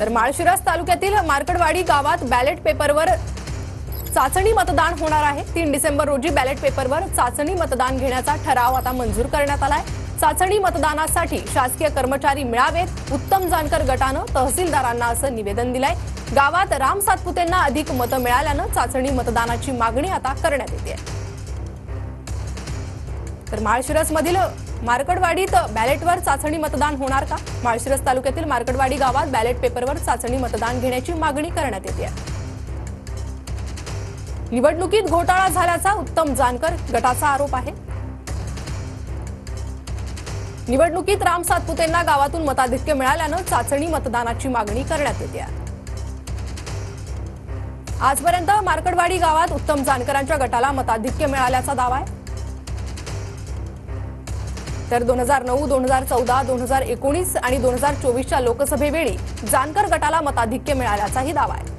तर माळशिरस तालुक्यातील मार्कडवाडी गावात बॅलेट पेपरवर चाचणी मतदान होणार आहे. तीन डिसेंबर रोजी बॅलेट पेपरवर चाचणी मतदान घेण्याचा ठराव आता मंजूर करण्यात आलाय. चाचणी मतदानासाठी शासकीय कर्मचारी मिळावेत. उत्तम जानकर गटानं तहसीलदारांना असं निवेदन दिलंय. गावात राम सातपुतेंना अधिक मतं मिळाल्यानं चाचणी मतदानाची मागणी आता करण्यात येते. तर माळशिरस मधील मार्कडवाडीत बॅलेटवर चाचणी मतदान होणार का? माळशिरस तालुक्यातील मार्कडवाडी गावात बॅलेट पेपरवर चाचणी मतदान घेण्याची मागणी करण्यात येते. निवडणुकीत घोटाळा झाल्याचा उत्तम जानकर गटाचा आरोप आहे. निवडणुकीत राम सातपुतेंना गावातून मताधिक्य मिळाल्यानं चाचणी मतदानाची मागणी करण्यात येते. आजपर्यंत मार्कडवाडी गावात उत्तम जानकरांच्या गटाला मताधिक्य मिळाल्याचा दावा आहे. तर दोन हजार नऊ दोन हजार चौदा दोन हजार एकोणीस आणि दोन हजार चोवीसच्या लोकसभेवेळी जानकर गटाला मताधिक्य मिळाल्याचाही दावा आहे.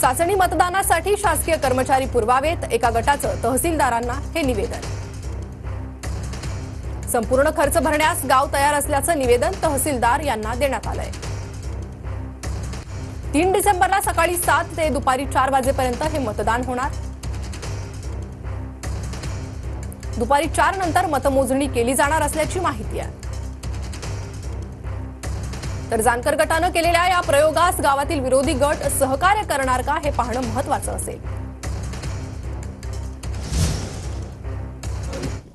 चाचणी मतदानासाठी शासकीय कर्मचारी पुरवावेत एका गटाचं तहसीलदारांना हे निवेदन. संपूर्ण खर्च भरण्यास गाव तयार असल्याचं निवेदन तहसीलदार यांना देण्यात आलंय. तीन डिसेंबरला सकाळी सात ते दुपारी चार वाजेपर्यंत हे मतदान होणार. दुपारी चार नंतर मतमोजणी केली जाणार असल्याची माहिती आहे. तर जानकर गटानं केलेल्या या प्रयोगास गावातील विरोधी गट सहकार्य करणार का हे पाहणं महत्वाचं असेल.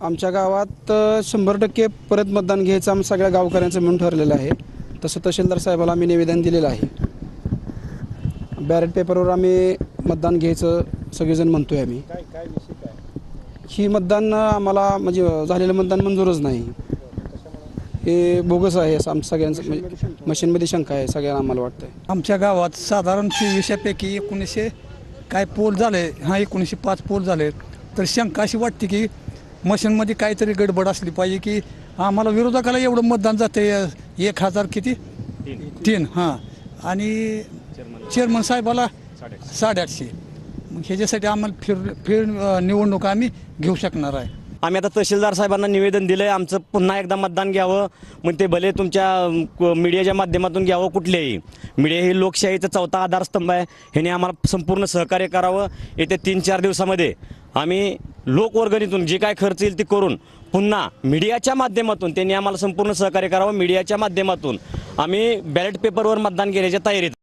आमच्या गावात शंभर टक्के परत मतदान घ्यायचं आम्ही सगळ्या गावकऱ्यांचं म्हणून ठरलेलं आहे. तसं तहसीलदार साहेबाला आम्ही निवेदन दिलेलं आहे. बॅरेट पेपरवर आम्ही मतदान घ्यायचं सगळेजण म्हणतोय आम्ही. ही मतदान आम्हाला म्हणजे झालेलं मतदान मंजूरच नाही. हे बोगस आहे असं आम सगळ्यांचं म्हणजे मशीनमध्ये शंका आहे सगळ्यांना आम्हाला वाटतंय. आमच्या गावात साधारण चोवीसशेपैकी एकोणीसशे काय पोल झाले हा एकोणीसशे पाच पोल झाले तर शंका अशी वाटते की मशीनमध्ये काहीतरी गडबड असली पाहिजे की आम्हाला विरोधकाला एवढं मतदान जाते एक हजार किती? तीन. हां. आणि चेअरमन साहेबाला साडेआठशे. मग ह्याच्यासाठी आम्हाला फिर फिर निवडणूक आम्ही घेऊ शकणार आहे. आम्ही आता तहसीलदार साहेबांना निवेदन दिलं आहे आमचं पुन्हा एकदा मतदान घ्यावं. मग ते भले तुमच्या मीडियाच्या माध्यमातून घ्यावं कुठलेही. मीडिया ही लोकशाहीचा चौथा आधारस्तंभ आहे. ह्याने आम्हाला संपूर्ण सहकार्य करावं. येत्या तीन चार दिवसामध्ये आम्ही लोकवर्गणीतून जे काय खर्च येईल ते करून पुन्हा मीडियाच्या माध्यमातून त्यांनी आम्हाला संपूर्ण सहकार्य करावं. मीडियाच्या माध्यमातून आम्ही बॅलेट पेपरवर मतदान घेण्याच्या तयारीत